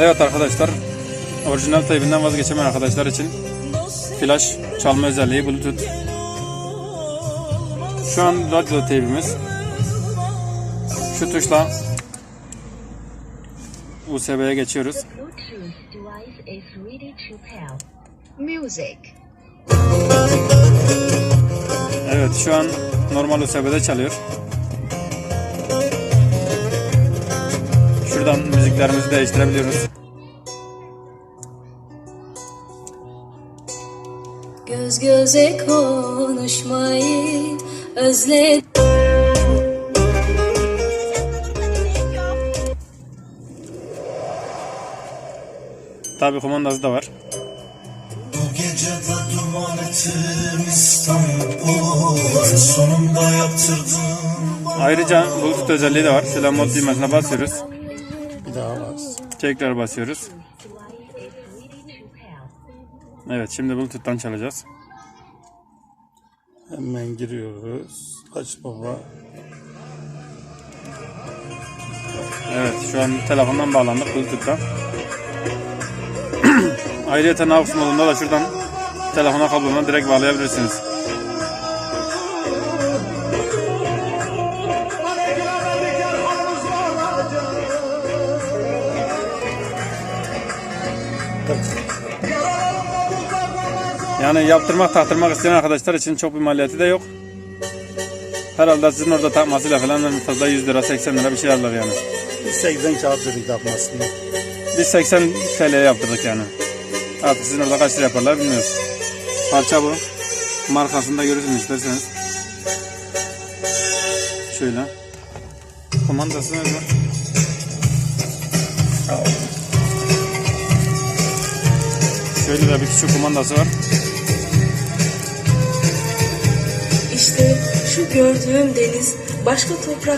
Evet arkadaşlar, orijinal teybinden vazgeçemeyen arkadaşlar için flash çalma özelliği Bluetooth. Şu an radyo teybimiz. Şu tuşla USB'ye geçiyoruz. Evet şu an normal USB'de çalıyor. Şuradan müziklerimizi değiştirebiliyoruz. Göz göze konuşmayı özledim. Tabi kumandası da var. Bu gece de duman ettim İstanbul Sonunda yaptırdım Ayrıca Bluetooth özelliği de var. Şöyle mod düğmesine basıyoruz. Bir daha bas Tekrar basıyoruz. Evet şimdi Bluetooth'tan çalacağız. Hemen giriyoruz Aç baba Evet şu an telefondan bağlandık Bluetooth'tan. Ayrıca AUX modunda da şuradan telefona kablona direkt bağlayabilirsiniz. Yani yaptırmak taktırmak isteyen arkadaşlar için çok bir maliyeti de yok. Herhalde sizin orada takmasıyla falan en fazla 100 lira 80 lira bir şey alırlar yani. 80 kağıt dedik yapmasını Biz 80 TL'ye yaptırdık yani. Artık sizin orada kaç lira yaparlar bilmiyoruz. Parça bu. Markasını da görürsünüz isterseniz. Şöyle. Kumandası nerede? Şöyle de bir küçük kumandası var. İşte şu gördüğüm deniz başka toprak